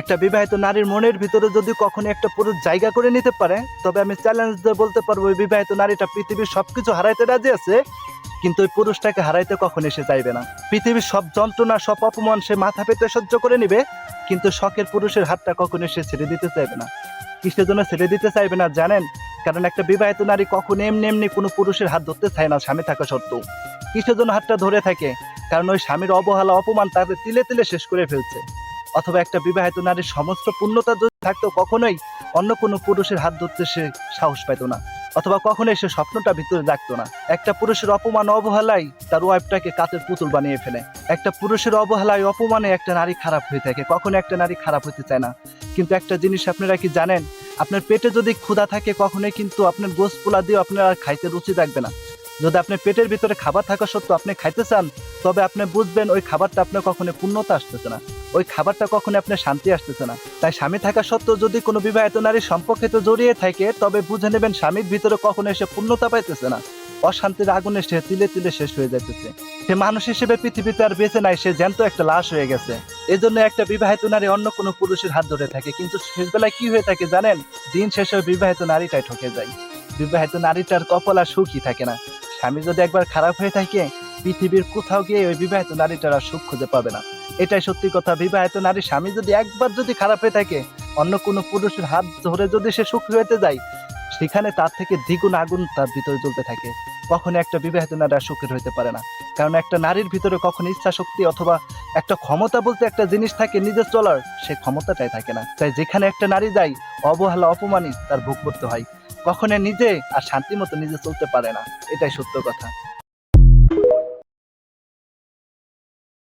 একটা বিবাহিত নারীর মনের ভিতরে যদি কখনো একটা পুরুষ জায়গা করে নিতে পারে, তবে আমি চ্যালেঞ্জ দিয়ে বলতে পারব, ওই বিবাহিত নারীটা পৃথিবীর সবকিছু হারাইতে রাজি আছে, কিন্তু ওই পুরুষটাকে হারাইতে কখনো এসে চাইবে না। পৃথিবীর সব যন্ত্রণা, সব অপমান সে মাথা পেতে সহ্য করে নিবে, কিন্তু শখের পুরুষের হাতটা কখনো সে ছেড়ে দিতে চাইবে না। কিসের জন্য ছেড়ে দিতে চাইবে না, জানেন? কারণ একটা বিবাহিত নারী কখনো এমনি এমনি কোনো পুরুষের হাত ধরতে চায় না, স্বামী থাকা সত্ত্বেও। কিসের জন্য হাতটা ধরে থাকে? কারণ ওই স্বামীর অবহেলা, অপমান তাদের তিলে তিলে শেষ করে ফেলছে। অথবা একটা বিবাহিত নারীর সমস্ত পূর্ণতা যদি থাকতো, কখনোই অন্য কোনো পুরুষের হাত ধরতে সে সাহস পাইতো না, অথবা কখনোই সে স্বপ্নটা ভিতরে রাখতো না। একটা পুরুষের অপমান অবহেলাই তার ওয়াইফটাকে কাতের পুতুল বানিয়ে ফেলে। একটা পুরুষের অবহেলায় অপমানে একটা নারী খারাপ হয়ে থাকে কখনো একটা নারী খারাপ হতে চায় না। কিন্তু একটা জিনিস আপনারা কি জানেন? আপনার পেটে যদি ক্ষুধা থাকে, কখনোই কিন্তু আপনার গোস পোলা দিয়ে আপনার আর খাইতে রুচি থাকবে না। যদি আপনার পেটের ভিতরে খাবার থাকা সত্ত্বেও আপনি খাইতে চান, তবে আপনি বুঝবেন ওই খাবারটা আপনার কখনো পূর্ণতা আসতেছে না। ওই খাবারটা কখনো আপনার শান্তি আসতেছে না। তাই স্বামী থাকা সত্ত্বেও যদি কোনো বিবাহিত নারীর সম্পর্কিত জড়িয়ে থাকে, তবে বুঝে নেবেন স্বামীর ভিতরে কখনো এসে পূর্ণতা পাইতেছে না। অশান্তির আগুনে সে তিলে তিলে শেষ হয়ে যাইতেছে। সে মানুষ হিসেবে পৃথিবীতে আর বেঁচে নাই, সে জ্যান্ত একটা লাশ হয়ে গেছে। এজন্য একটা বিবাহিত নারী অন্য কোনো পুরুষের হাত ধরে থাকে, কিন্তু শেষবেলায় কি হয়ে থাকে জানেন? দিন শেষে বিবাহিত নারীটাই ঠকে যায়। বিবাহিত নারীটার কপাল আর সুখই থাকে না। স্বামী যদি একবার খারাপ হয়ে থাকে, পৃথিবীর কোথাও গিয়ে ওই বিবাহিত নারীটার সুখ খুঁজে পাবে না। এটাই সত্যি কথা, বিবাহিত নারী স্বামী যদি একবার যদি খারাপ হয়ে থাকে, অন্য কোনো পুরুষের হাত ধরে যদি সে সুখ হতে যায়, সেখানে তার থেকে দ্বিগুণ আগুন তার ভিতরে জ্বলতে থাকে। কখনো একটা বিবাহিত নারী আর সুখের হইতে পারে না। কারণ একটা নারীর ভিতরে কখনো ইচ্ছা শক্তি অথবা একটা ক্ষমতা বলতে একটা জিনিস থাকে নিজের চলার, সে ক্ষমতাটাই থাকে না। তাই যেখানে একটা নারী যায়, অবহেলা, অপমানই তার ভোগ করতে হয়। কখনো নিজে আর শান্তি মতো নিজে চলতে পারে না। এটাই সত্য কথা।